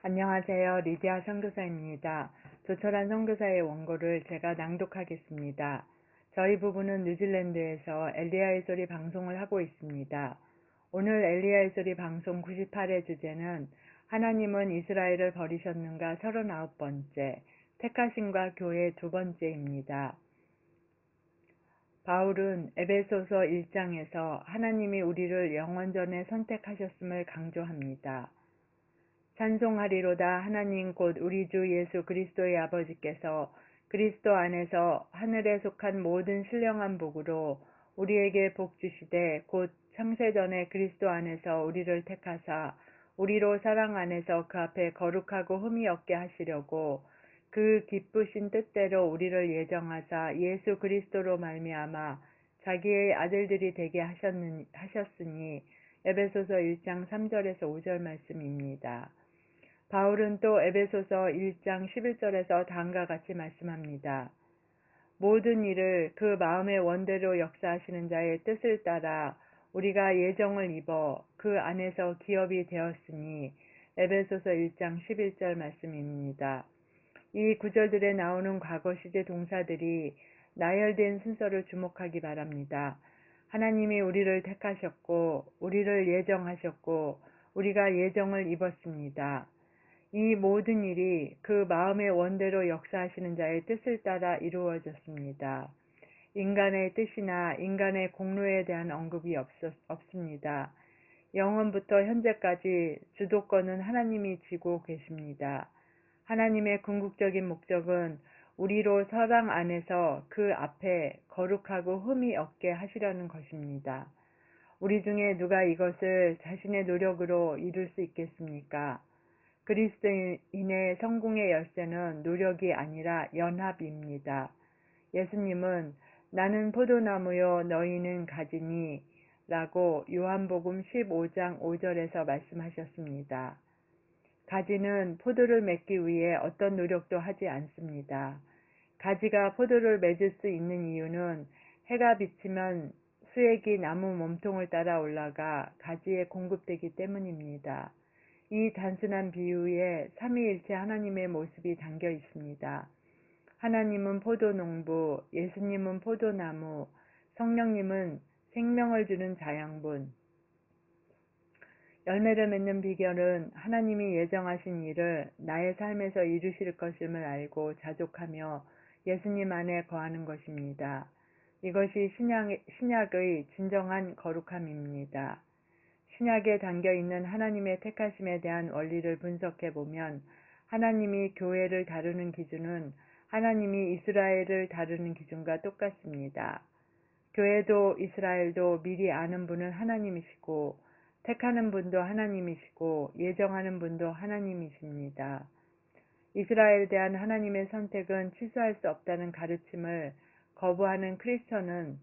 안녕하세요. 리디아 선교사입니다. 조철한 선교사의 원고를 제가 낭독하겠습니다. 저희 부부는 뉴질랜드에서 엘리야의 소리 방송을 하고 있습니다. 오늘 엘리야의 소리 방송 98의 주제는 하나님은 이스라엘을 버리셨는가 39번째, 택하심과 교회 두 번째입니다. 바울은 에베소서 1장에서 하나님이 우리를 영원전에 선택하셨음을 강조합니다. 찬송하리로다 하나님 곧 우리 주 예수 그리스도의 아버지께서 그리스도 안에서 하늘에 속한 모든 신령한 복으로 우리에게 복 주시되 곧 창세전에 그리스도 안에서 우리를 택하사 우리로 사랑 안에서 그 앞에 거룩하고 흠이 없게 하시려고 그 기쁘신 뜻대로 우리를 예정하사 예수 그리스도로 말미암아 자기의 아들들이 되게 하셨으니 에베소서 1장 3절에서 5절 말씀입니다. 바울은 또 에베소서 1장 11절에서 다음과 같이 말씀합니다. 모든 일을 그 마음의 원대로 역사하시는 자의 뜻을 따라 우리가 예정을 입어 그 안에서 기업이 되었으니 에베소서 1장 11절 말씀입니다. 이 구절들에 나오는 과거 시제 동사들이 나열된 순서를 주목하기 바랍니다. 하나님이 우리를 택하셨고 우리를 예정하셨고 우리가 예정을 입었습니다. 이 모든 일이 그 마음의 원대로 역사하시는 자의 뜻을 따라 이루어졌습니다. 인간의 뜻이나 인간의 공로에 대한 언급이 없었, 없습니다. 영원부터 현재까지 주도권은 하나님이 쥐고 계십니다. 하나님의 궁극적인 목적은 우리로 사랑 안에서 그 앞에 거룩하고 흠이 없게 하시려는 것입니다. 우리 중에 누가 이것을 자신의 노력으로 이룰 수 있겠습니까? 그리스도인의 성공의 열쇠는 노력이 아니라 연합입니다. 예수님은 나는 포도나무요 너희는 가지니 라고 요한복음 15장 5절에서 말씀하셨습니다. 가지는 포도를 맺기 위해 어떤 노력도 하지 않습니다. 가지가 포도를 맺을 수 있는 이유는 해가 비치면 수액이 나무 몸통을 따라 올라가 가지에 공급되기 때문입니다. 이 단순한 비유에 삼위일체 하나님의 모습이 담겨 있습니다. 하나님은 포도농부, 예수님은 포도나무, 성령님은 생명을 주는 자양분. 열매를 맺는 비결은 하나님이 예정하신 일을 나의 삶에서 이루실 것임을 알고 자족하며 예수님 안에 거하는 것입니다. 이것이 신약, 신약의 진정한 거룩함입니다. 신약에 담겨 있는 하나님의 택하심에 대한 원리를 분석해 보면 하나님이 교회를 다루는 기준은 하나님이 이스라엘을 다루는 기준과 똑같습니다. 교회도 이스라엘도 미리 아는 분은 하나님이시고 택하는 분도 하나님이시고 예정하는 분도 하나님이십니다. 이스라엘에 대한 하나님의 선택은 취소할 수 없다는 가르침을 거부하는 크리스천은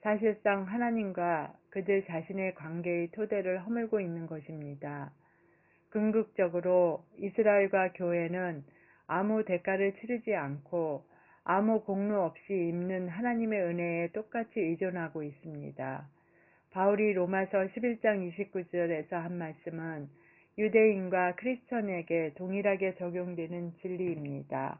사실상 하나님과 그들 자신의 관계의 토대를 허물고 있는 것입니다. 궁극적으로 이스라엘과 교회는 아무 대가를 치르지 않고 아무 공로 없이 입는 하나님의 은혜에 똑같이 의존하고 있습니다. 바울이 로마서 11장 29절에서 한 말씀은 유대인과 크리스천에게 동일하게 적용되는 진리입니다.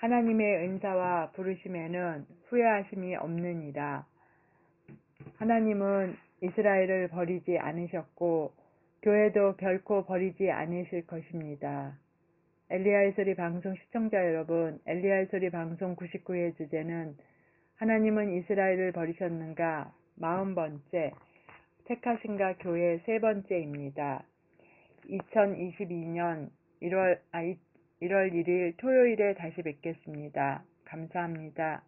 하나님의 은사와 부르심에는 후회하심이 없느니라. 하나님은 이스라엘을 버리지 않으셨고 교회도 결코 버리지 않으실 것입니다. 엘리야의 소리 방송 시청자 여러분, 엘리야의 소리 방송 99회 주제는 하나님은 이스라엘을 버리셨는가? 40번째, 택하신가 교회 세 번째입니다. 2022년 1월, 아, 1월 1일 토요일에 다시 뵙겠습니다. 감사합니다.